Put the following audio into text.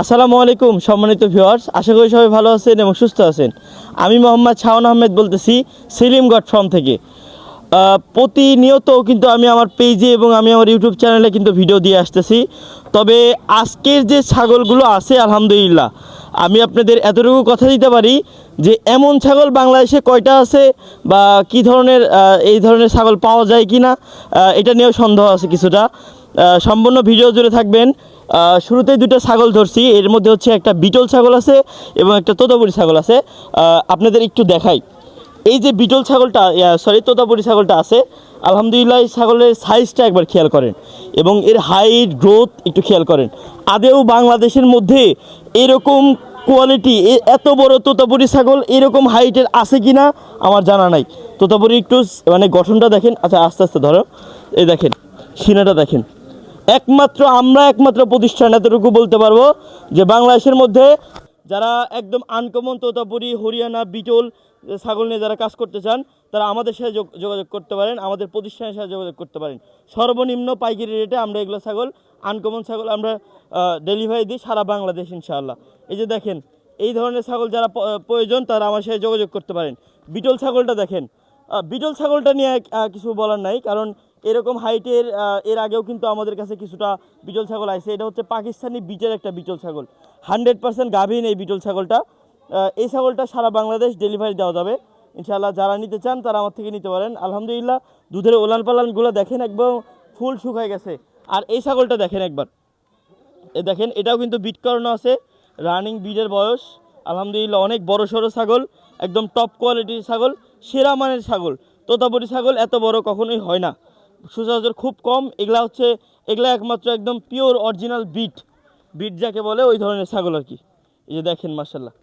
আসসালামু আলাইকুম, সম্মানিত ভিউয়ার্স। আশা করি সবাই ভালো আছেন এবং সুস্থ আছেন। আমি মোহাম্মদ শাওন আহমেদ বলতেছি সেলিমগড় ফার্ম থেকে। প্রতিনিয়ত কিন্তু আমি আমার পেজে এবং আমি আমার ইউটিউব চ্যানেলে কিন্তু ভিডিও দিয়ে আসতেছি। তবে আজকের যে ছাগলগুলো আছে, আলহামদুলিল্লাহ, আমি আপনাদের এতটুকু কথা দিতে পারি যে, এমন ছাগল বাংলাদেশে কয়টা আছে বা কি ধরনের এই ধরনের ছাগল পাওয়া যায় কি না এটা নিয়েও সন্দেহ আছে কিছুটা। সম্পূর্ণ ভিডিও জুড়ে থাকবেন। আহ, শুরুতেই দুটো ছাগল ধরছি। এর মধ্যে হচ্ছে একটা বিটল ছাগল আছে এবং একটা তোতাপুরি ছাগল আছে। আপনাদের একটু দেখাই। এই যে বিটল ছাগলটা সরি তোতাপুরি ছাগলটা আছে আলহামদুলিল্লাহ এই ছাগলের সাইজটা একবার খেয়াল করেন এবং এর হাইট গ্রোথ একটু খেয়াল করেন। আদেও বাংলাদেশের মধ্যে এরকম কোয়ালিটি এত বড় তোতাপুরি ছাগল এরকম হাইটের আছে কি না আমার জানা নাই। তোতাপুরি একটু মানে গঠনটা দেখেন। আচ্ছা আস্তে আস্তে ধরো। এই দেখেন সিনাটা দেখেন। একমাত্র, আমরা একমাত্র প্রতিষ্ঠান, এতটুকু বলতে পারব যে বাংলাদেশের মধ্যে যারা একদম আনকমন তোতাপুরি, হরিয়ানা, বিটল, ছাগল নিয়ে যারা কাজ করতে চান, তারা আমাদের সাথে যোগ- যোগাযোগ করতে পারেন, আমাদের প্রতিষ্ঠানের সাথে যোগাযোগ করতে পারেন। সর্বনিম্ন পাইকারি রেটে আমরা এগুলো ছাগল আনকমন ছাগল আমরা ডেলিভারি দিই সারা বাংলাদেশ ইনশাআল্লাহ। এই যে দেখেন, এই ধরনের ছাগল যারা প্রয়োজন, তারা আমার সাথে যোগাযোগ করতে পারেন। বিটল ছাগলটা দেখেন বিটল ছাগলটা নিয়ে কিছু বলার নাই, কারণ এরকম হাইটের এর আগেও কিন্তু আমাদের কাছে কিছুটা বিটল ছাগল আছে। এটা হচ্ছে পাকিস্তানি বিটের একটা বিটল ছাগল। হান্ড্রেড পার্সেন্ট গাভীন এই বিটল ছাগলটা। এই ছাগলটা সারা বাংলাদেশ ডেলিভারি দেওয়া যাবে। ইনশাআল্লাহ যারা নিতে চান তারা আমার থেকে নিতে পারেন। আলহামদুলিল্লাহ, দুধের ওলান পালানগুলো দেখেন একদম ফুল শুকায় গেছে। আর এই ছাগলটা দেখেন একবার। এ দেখেন, এটাও কিন্তু বিট করানো আছে। রানিং বিটের বয়স। আলহামদুলিল্লাহ, অনেক বড় সড়ো ছাগল। একদম টপ কোয়ালিটির ছাগল। সেরা মানের ছাগল। তোতাপুরি ছাগল এত বড় কখনোই হয় না। সচরাচর খুব কম। এগুলা হচ্ছে, এগুলা একমাত্র একদম পিওর অরিজিনাল বিট বিট যাকে বলে, ওই ধরনের ছাগল আর কি। এই যে দেখেন মার্শাল্লাহ